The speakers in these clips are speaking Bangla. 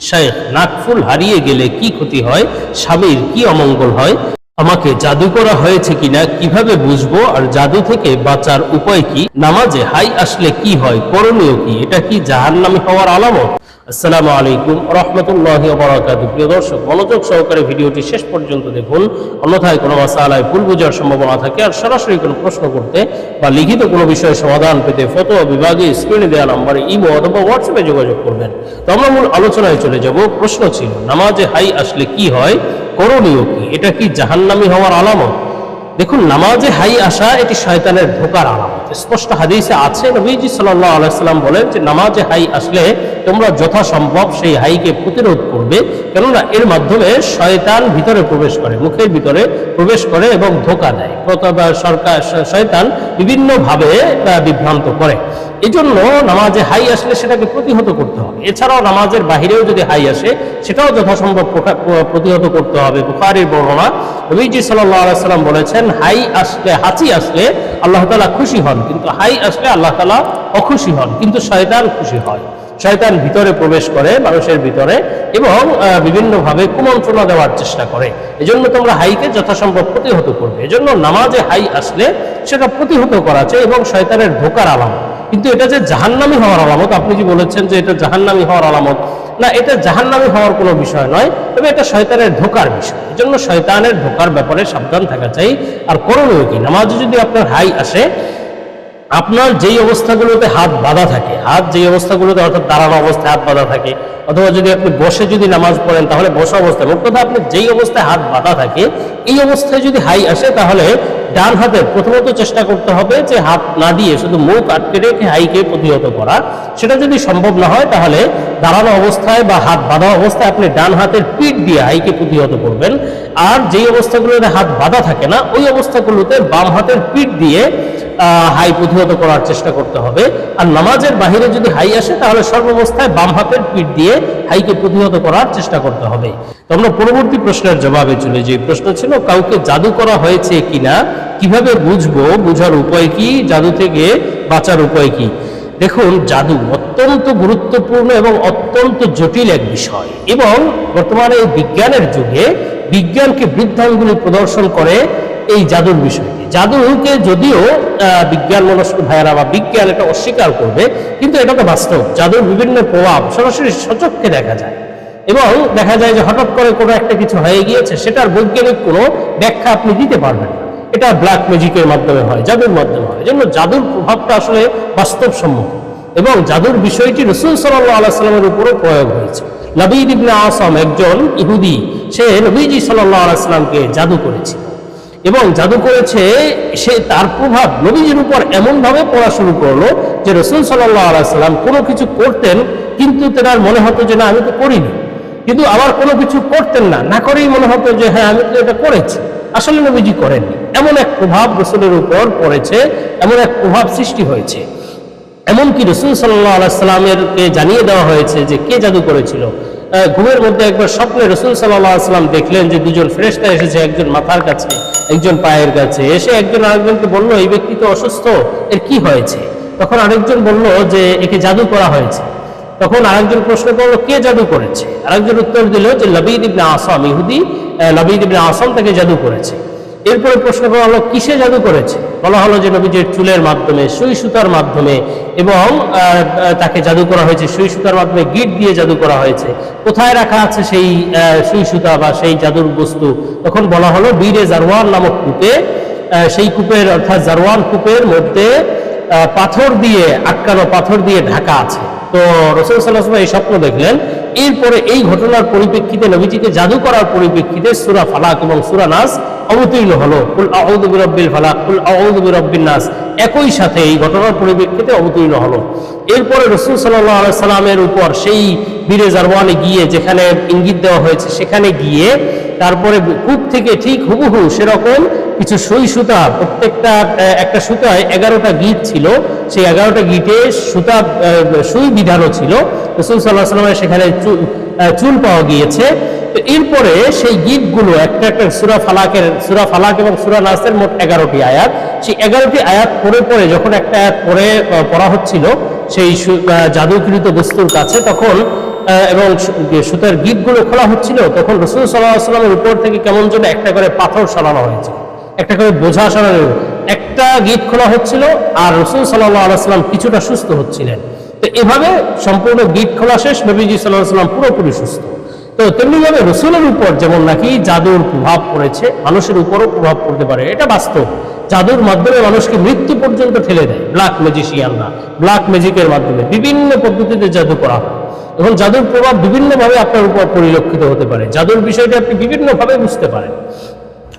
শেখ নাকফুল হারিয়ে গেলে কি ক্ষতি হয়? স্বামীর কি অমঙ্গল হয়? আমাকে জাদু করা হয়েছে কিনা, কীভাবে বুঝব, আর জাদু থেকে বাঁচার উপায় কি? নামাজে হাই আসলে কি হয়, করণীয় কি? এটা কি জাহান্নামী হওয়ার আলামত? আসসালামু আলাইকুম রহমতুল্লাহ বরাকাত প্রিয় দর্শক, মনোযোগ সহকারে ভিডিওটি শেষ পর্যন্ত দেখুন। অন্যথায় কোনো মাসালায় ভুল বোঝার সম্ভাবনা থাকে, আর সরাসরি কোনো প্রশ্ন করতে বা লিখিত কোনো বিষয়ে সমাধান পেতে ফটো বিভাগে স্ক্রিনে দেওয়া নম্বরে ইমো অথবা হোয়াটসঅ্যাপে যোগাযোগ করবেন। তো আমরা মূল আলোচনায় চলে যাব। প্রশ্ন ছিল, নামাজে হাই আসলে কি হয়? করণীয় কি? এটা কি জাহান্নামী হওয়ার আলামত? দেখুন, নামাজে হাই আসা, এটি শয়তানের ধোকার আলামত। স্পষ্ট হাদিসে আছে, নবীজি সাল্লাহ আলাইসাল্লাম বলেন যে, নামাজে হাই আসলে তোমরা যথাসম্ভব সেই হাইকে প্রতিরোধ করবে, কেননা এর মাধ্যমে শয়তান ভিতরে প্রবেশ করে, মুখের ভিতরে প্রবেশ করে এবং ধোকা দেয়। সরকার শয়তান বিভিন্নভাবে বিভ্রান্ত করে। এই জন্য নামাজে হাই আসলে সেটাকে প্রতিহত করতে হবে। এছাড়াও নামাজের বাহিরেও যদি হাই আসে, সেটাও যথাসম্ভব প্রতিহত করতে হবে। বুখারির বর্ণনা সাল্লাহ আলাইসাল্লাম বলেছেন, হাই আসলে, হাঁচি আসলে আল্লাহ তালা খুশি হন, কিন্তু হাই আসলে আল্লাহ তালা অখুশি হন, কিন্তু শয়তান খুশি হয়। শয়তান ভিতরে প্রবেশ করে, মানুষের ভিতরে এবং বিভিন্নভাবে কুমন্ত্রণা দেওয়ার চেষ্টা করে। এজন্য তোমরা হাইকে যথাসম্ভব প্রতিহত করবে। এজন্য নামাজে হাই আসলে সেটা প্রতিহত করা চাই এবং শয়তানের ধোকার আলামত। কিন্তু এটা যে জাহান্নামি হওয়ার আলামত, আপনি যে বলেছেন যে এটা জাহান্নামি হওয়ার আলামত, না, এটা জাহান্নামি হওয়ার কোনো বিষয় নয়, তবে এটা শয়তানের ধোকার বিষয়। এজন্য শয়তানের ধোকার ব্যাপারে সাবধান থাকা চাই। আর করণীয় কি? নামাজে যদি আপনার হাই আসে, আপনার যেই অবস্থাগুলোতে হাত বাঁধা থাকে, হাত যেই অবস্থাগুলোতে অর্থাৎ দাঁড়ানো অবস্থায় হাত বাঁধা থাকে, অথবা যদি আপনি বসে যদি নামাজ পড়েন, তাহলে বসা অবস্থায় মোট কথা আপনি যেই অবস্থায় হাত বাঁধা থাকে, এই অবস্থায় যদি হাই আসে, তাহলে ডান হাতে প্রথমত চেষ্টা করতে হবে যে হাত না দিয়ে শুধু মুখ আটকে রেখে হাইকে প্রতিহত করা। সেটা যদি সম্ভব না হয়, তাহলে দাঁড়ানো অবস্থায় বা হাত বাঁধা অবস্থায় আপনি ডান হাতের পিঠ দিয়ে হাইকে প্রতিহত করবেন। আর যেই অবস্থাগুলোতে হাত বাঁধা থাকে না, ওই অবস্থাগুলোতে বাম হাতের পিঠ দিয়ে হাই প্রতিহত করার চেষ্টা করতে হবে। আর নামাজের বাহিরে যদি হাই আসে, তাহলে সর্বাবস্থায় বাম হাতের পিঠ দিয়ে হাইকে প্রতিহত করার চেষ্টা করতে হবে। তো আমরা পরবর্তী প্রশ্নের জবাবে চলে যে প্রশ্ন ছিল, কাউকে জাদু করা হয়েছে কিনা? কীভাবে বুঝব? বুঝার উপায় কি? জাদু থেকে বাঁচার উপায় কি? দেখুন, জাদু অত্যন্ত গুরুত্বপূর্ণ এবং অত্যন্ত জটিল এক বিষয়। এবং বর্তমানে এই বিজ্ঞানের যুগে বিজ্ঞানকে বৃদ্ধাঙ্গুলি প্রদর্শন করে এই জাদুর বিষয়টি। জাদুকে যদিও বিজ্ঞান মনস্ক ভাইয়েরা বা বিজ্ঞান এটা অস্বীকার করবে, কিন্তু এটা তো বাস্তব। জাদুর বিভিন্ন প্রভাব সরাসরি সচক্ষে দেখা যায়। এবং দেখা যায় যে হঠাৎ করে কোনো একটা কিছু হয়ে গিয়েছে, সেটার বৈজ্ঞানিক কোনো ব্যাখ্যা আপনি দিতে পারবেন না। এটা ব্ল্যাক ম্যাজিকের মাধ্যমে হয়, জাদুর মাধ্যমে হয়। এজন্য জাদুর প্রভাবটা আসলে বাস্তবসম্মত। এবং জাদুর বিষয়টি রসুল সাল্লাহ আলাইস্লামের উপরও প্রয়োগ হয়েছে। নবীদ ইবনে আসম একজন ইহুদি, সে নবীজি সাল্লাহ আলাইস্লামকে জাদু করেছিল। এবং জাদু করেছে, সে তার প্রভাব নবীজির উপর এমনভাবে পড়া শুরু করল যে রসুল সাল্লাহ আলাইস্লাম কোনো কিছু করতেন, কিন্তু তেনার মনে হতো যে না, আমি তো করিনি। কিন্তু আবার কোনো কিছু করতেন না। না করেই মনে হতো যে হ্যাঁ আমি তো এটা করেছি। আসলে নবীজি করেননি। এমন এক প্রভাব রসুলের উপর পড়েছে, এমন এক প্রভাব সৃষ্টি হয়েছে। এমনকি রসুল সাল্লাহ আলাইসাল্লামেরকে জানিয়ে দেওয়া হয়েছে যে কে জাদু করেছিল। ঘুমের মধ্যে একবার স্বপ্নে রসুল সাল্লাহ আসলাম দেখলেন যে দুজন ফ্রেশটা এসেছে একজন মাথার কাছে, একজন পায়ের কাছে। এসে একজন আরেকজনকে বলল, এই ব্যক্তি তো অসুস্থ, এর কি হয়েছে? তখন আরেকজন বলল যে, একে জাদু করা হয়েছে। তখন আরেকজন প্রশ্ন করল, কে জাদু করেছে? আরেকজন উত্তর দিল যে, লবিদ ইবনে আসাম, ইহুদি লবিদ ইবনে আসাম তাকে জাদু করেছে। এরপরে প্রশ্ন করা হলো, কিসে জাদু করেছে? বলা হলো যে নবীজির চুলের মাধ্যমে, সুই সুতার মাধ্যমে, এবং তাকে জাদু করা হয়েছে, সুই সুতার মাধ্যমে গিট দিয়ে জাদু করা হয়েছে। কোথায় রাখা আছে সেই সুই সুতা বা সেই জাদুর বস্তু? তখন বলা হলো, বীরে জারওয়ান নামক কূপে সেই কূপের, অর্থাৎ জারওয়ান কূপের মধ্যে পাথর দিয়ে, আটকানো পাথর দিয়ে ঢাকা আছে। তো রসুল সাল্লাহ এই স্বপ্ন দেখলেন, এরপরে এই ঘটনার পরিপ্রেক্ষিতে নবীজিকে জাদু করার পরিপ্রেক্ষিতে সুরা ফালাক এবং সুরা নাস অবতীর্ণ হলো। কুল আউযু বিরাব্বিল ফালাক, কুল আউযু বিরাব্বিন নাস। একই সাথে এই ঘটনার পরিপ্রেক্ষিতে অবতীর্ণ হলো। এরপরে রসুল সাল্লাহ সাল্লামের উপর সেই বীরে জারওয়ানে গিয়ে যেখানে ইঙ্গিত দেওয়া হয়েছে, সেখানে গিয়ে তারপরে কূপ থেকে ঠিক হুবহু সেরকম কিছু সই সুতা প্রত্যেকটা একটা সুতায় এগারোটা গিট ছিল। সেই এগারোটা গিটে সুতা সুই বিধানও ছিল। রসুল সাল্লাহ সাল্লামের সেখানে চুল পাওয়া গিয়েছে। তো এরপরে সেই গিটগুলো একটা একটা সুরা ফালাকের, সুরা ফালাক এবং সুরা নাসের মোট এগারোটি আয়াত। সেই এগারোটি আয়াত পড়ে পড়ে যখন একটা আয়াত পড়ে পড়া হচ্ছিল, সেই জাদুকৃত বস্তুর কাছে, তখন এবং সুতার গিটগুলো খোলা হচ্ছিল, তখন রসুল সাল্লাহ সাল্লামের উপর থেকে কেমন যেন একটা করে পাথর সরানো হয়েছে, একটা করে বোঝা সরানো একটা গীত খোলা হচ্ছিল আর রসুল সাল্লাহ আলাইসাল্লাম কিছুটা সুস্থ হচ্ছিলেন। তো এভাবে সম্পূর্ণ গীত খোলা শেষ, নবীজি সাল্লাহ সাল্লাম পুরোপুরি সুস্থ। তো তেমনিভাবে রসুলের উপর যেমন নাকি জাদুর প্রভাব পড়েছে, মানুষের উপরও প্রভাব পড়তে পারে। এটা বাস্তব। জাদুর মাধ্যমে মানুষকে মৃত্যু পর্যন্ত ঠেলে দেয় ব্ল্যাক ম্যাজিশিয়ানরা। ব্ল্যাক ম্যাজিকের মাধ্যমে বিভিন্ন পদ্ধতিতে জাদু করা হয়। এবং জাদুর প্রভাব বিভিন্নভাবে আপনার উপর পরিলক্ষিত হতে পারে। জাদুর বিষয়টা আপনি বিভিন্নভাবে বুঝতে পারেন।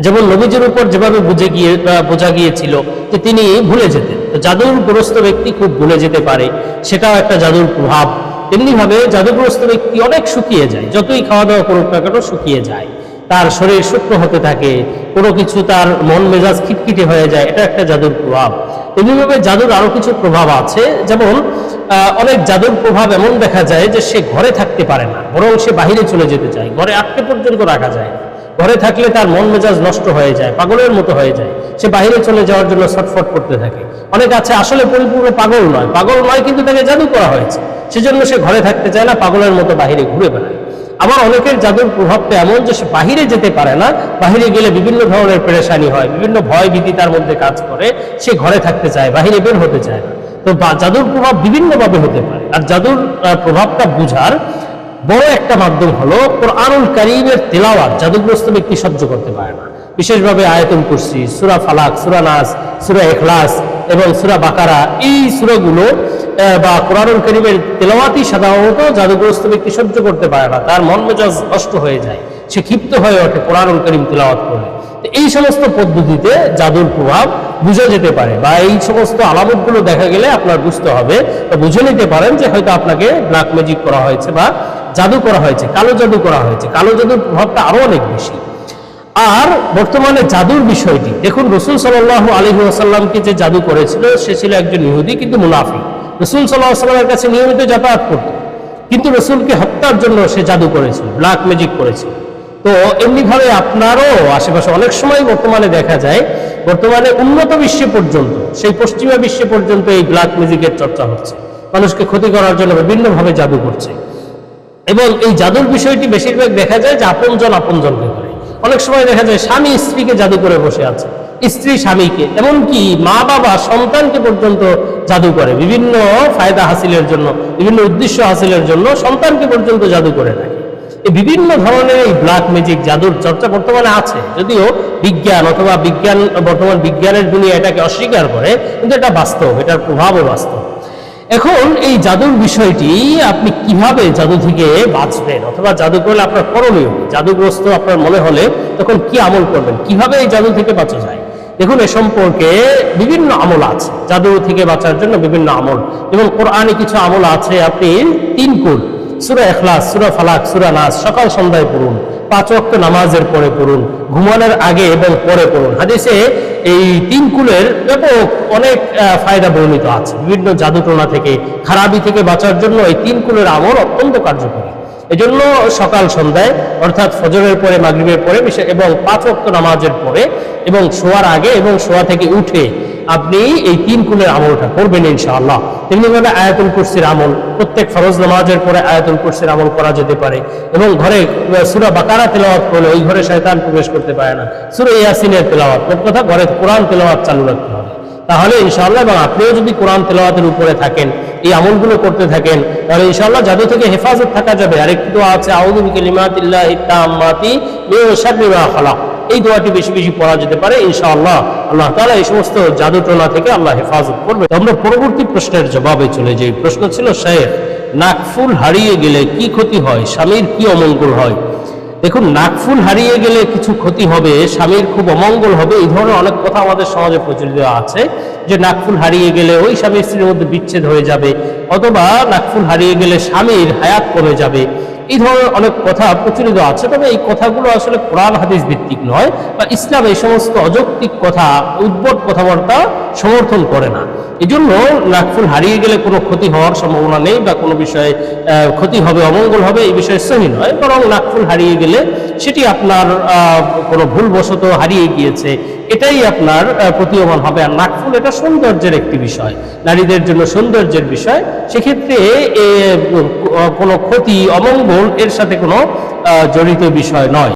যেমন নবীজির উপর যেভাবে বুঝে গিয়ে বোঝা গিয়েছিল যে তিনি ভুলে যেতেন। তো জাদুরগ্রস্ত ব্যক্তি খুব ভুলে যেতে পারে। সেটাও একটা জাদুর প্রভাব। তেমনিভাবে জাদুগ্রস্ত ব্যক্তি অনেক শুকিয়ে যায়। যতই খাওয়া দাওয়া করুক না কেন শুকিয়ে যায়। তার শরীর শুকনো হতে থাকে, কোনো কিছু তার মন মেজাজ খিটখিটে হয়ে যায়, এটা একটা জাদুর প্রভাব। তেমনিভাবে জাদুর আরও কিছু প্রভাব আছে, যেমন অনেক জাদুর প্রভাব এমন দেখা যায় যে সে ঘরে থাকতে পারে না, বরং সে বাহিরে চলে যেতে চায়, ঘরে আটকে পর্যন্ত রাখা যায়। ঘরে থাকলে তার মন মেজাজ নষ্ট হয়ে যায়, পাগলের মতো হয়ে যায়। সে বাহিরে চলে যাওয়ার জন্য ছটফট করতে থাকে। অনেক আছে, আসলে পরিপূর্ণ পাগল নয়। পাগল নয় কিন্তু তাকে জাদু করা হয়েছে। সেজন্য সে ঘরে থাকতে চায় না, পাগলের মতো বাহিরে ঘুরে বেড়ায়। আবার অনেকের জাদুর প্রভাবটা এমন যে সে বাহিরে যেতে পারে না, বাহিরে গেলে বিভিন্ন ধরনের পেরেশানি হয়, বিভিন্ন ভয় ভীতি তার মধ্যে কাজ করে। সে ঘরে থাকতে চায়, বাহিরে বের হতে চায় না। তো জাদুর প্রভাব বিভিন্নভাবে হতে পারে। আর জাদুর প্রভাবটা বুঝার বড় একটা মাধ্যম হলো কোরআনুল করিমের তেলাওয়াত, জাদুগ্রস্ত ব্যক্তি সহ্য করতে পারে না। বিশেষভাবে আয়তন কুরসি, সুরা ফালাক, সুরা নাস, সুরা এখলাস এবং সুরা বাকারা, এই সুরাগুলো বা কোরআনুল করিমের তেলাওয়াতই সাধারণত জাদুগ্রস্ত ব্যক্তি সহ্য করতে পারে না। তার মন মেজাজ নষ্ট হয়ে যায়। সে ক্ষিপ্ত হয়ে ওঠে কোরআনুল করিম তেলাওয়াত করলে। এই সমস্ত পদ্ধতিতে জাদুর প্রভাব বুঝা যেতে পারে বা এই সমস্ত আলামতগুলো দেখা গেলে আপনার বুঝতে হবে বুঝে নিতে পারেন যে হয়তো আপনাকে ব্ল্যাক ম্যাজিক করা হয়েছে বা জাদু করা হয়েছে, কালো জাদু করা হয়েছে, কালো জাদুর প্রভাবটা আরও অনেক বেশি। আর বর্তমানে জাদুর বিষয়টি, দেখুন রসুল সাল্লাহ আলী আসাল্লামকে যে জাদু করেছিল, সে ছিল একজন ইহুদি কিন্তু মুনাফি রসুল সাল্লাহ সাল্লামের কাছে নিয়মিত যাতায়াত করত, কিন্তু রসুলকে হত্যার জন্য সে জাদু করেছিল ব্ল্যাক ম্যাজিক করেছিল। তো এমনিভাবে আপনারও আশেপাশে অনেক সময় বর্তমানে দেখা যায়, বর্তমানে উন্নত বিশ্বে পর্যন্ত, সেই পশ্চিমা বিশ্বে পর্যন্ত এই ব্ল্যাক ম্যাজিকের চর্চা হচ্ছে। মানুষকে ক্ষতি করার জন্য বিভিন্নভাবে জাদু করছে। এবং এই জাদুর বিষয়টি বেশিরভাগ দেখা যায় যে আপনজন আপনজনকে করে। অনেক সময় দেখা যায় স্বামী স্ত্রীকে জাদু করে বসে আছে। স্ত্রী স্বামীকে, এমনকি মা বাবা সন্তানকে পর্যন্ত জাদু করে। বিভিন্ন ফায়দা হাসিলের জন্য, বিভিন্ন উদ্দেশ্য হাসিলের জন্য সন্তানকে পর্যন্ত জাদু করে থাকে। এই বিভিন্ন ধরনের এই ব্ল্যাক ম্যাজিক জাদুর চর্চা বর্তমানে আছে। যদিও বিজ্ঞান অথবা বিজ্ঞান, বর্তমান বিজ্ঞানের দুনিয়া এটাকে অস্বীকার করে, কিন্তু এটা বাস্তব, এটার প্রভাবও বাস্তব। এখন এই জাদুর বিষয়টি আপনি কীভাবে জাদু থেকে বাঁচবেন? অথবা জাদু করলে আপনার করণীয় জাদুগ্রস্ত আপনার মনে হলে তখন কি আমল করবেন? কীভাবে এই জাদু থেকে বাঁচা যায়? দেখুন, এ সম্পর্কে বিভিন্ন আমল আছে। জাদু থেকে বাঁচার জন্য বিভিন্ন আমল। এবং কোরআনে কিছু আমল আছে, আপনি তিন কুল। সুরা এখলাস সুরা ফালাক, সুরা নাস, সকাল সন্ধ্যায় পড়ুন। পাঁচ ওয়াক্ত নামাজের পরে পড়ুন। ঘুমানোর আগে এবং পরে পড়ুন। হাদিসে এই তিন কুলের ব্যাপক অনেক ফায়দা বর্ণিত আছে। বিভিন্ন জাদুটোনা থেকে খারাপি থেকে বাঁচার জন্য এই তিন কুলের আমল অত্যন্ত কার্যকরী। এজন্য সকাল সন্ধ্যায়, অর্থাৎ ফজরের পরে, মাগরিবের পরে এবং পাঁচ ওয়াক্ত নামাজের পরে, এবং শোয়ার আগে এবং শোয়া থেকে উঠে আপনি এই তিন কুলের আমলটা করবেন ইনশাআল্লাহ। তেমনিভাবে আয়াতুল কুরসির আমল, প্রত্যেক ফরজ নামাজের পরে আয়াতুল কুরসির আমল করা যেতে পারে। এবং ঘরে সুরা বাকারা তেলাওয়াত করলে ওই ঘরে শয়তান প্রবেশ করতে পারে না। সুরা ইয়াসিনের তেলাওয়াত কথা ঘরে কোরআন তেলাওয়াত চালু রাখতে হবে। তাহলে ইনশাআল্লাহ এবং আপনিও যদি কোরআন তেলাওয়াতের উপরে থাকেন, এই আমলগুলো করতে থাকেন, তাহলে ইনশাআল্লাহ জাদু থেকে হেফাজত থাকা যাবে। আরেকটি দোয়া আছে খালাক। এই দোয়াটি বেশি বেশি পড়া যেতে পারে, ইনশাআল্লাহ। আল্লাহ তাআলা এই সমস্ত জাদু টোনা থেকে আল্লাহ হেফাজত করবে। আমরা পরবর্তী প্রশ্নের জবাবে চলে যাই। প্রশ্ন ছিল শেখ নাকফুল হারিয়ে গেলে কি ক্ষতি হয়? স্বামীর কি অমঙ্গল হয়? দেখুন, নাকফুল হারিয়ে গেলে কিছু ক্ষতি হবে, স্বামীর খুব অমঙ্গল হবে, এই ধরনের অনেক কথা আমাদের সমাজে প্রচলিত আছে, যে নাকফুল হারিয়ে গেলে ওই স্বামী স্ত্রীর মধ্যে বিচ্ছেদ হয়ে যাবে, অথবা নাকফুল হারিয়ে গেলে স্বামীর হায়াত কমে যাবে। এই ধরনের অনেক কথা প্রচলিত আছে, তবে এই কথাগুলো আসলে কোরআন হাদিস ভিত্তিক নয় বা ইসলাম এই সমস্ত অযৌক্তিক কথা, উদ্ভট কথাবার্তা সমর্থন করে না। এই জন্য নাকফুল হারিয়ে গেলে কোনো ক্ষতি হওয়ার সম্ভাবনা নেই বা কোনো বিষয়ে ক্ষতি হবে, অমঙ্গল হবে, এই বিষয়ে সহি নয়। বরং নাকফুল হারিয়ে গেলে সেটি আপনার কোনো ভুলবশত হারিয়ে গিয়েছে। এটাই আপনার প্রতীয়মান হবে। আর নাকফুল এটা সৌন্দর্যের একটি বিষয়। নারীদের জন্য সৌন্দর্যের বিষয়। সেক্ষেত্রে কোনো ক্ষতি, অমঙ্গল এর সাথে কোনো জড়িত বিষয় নয়।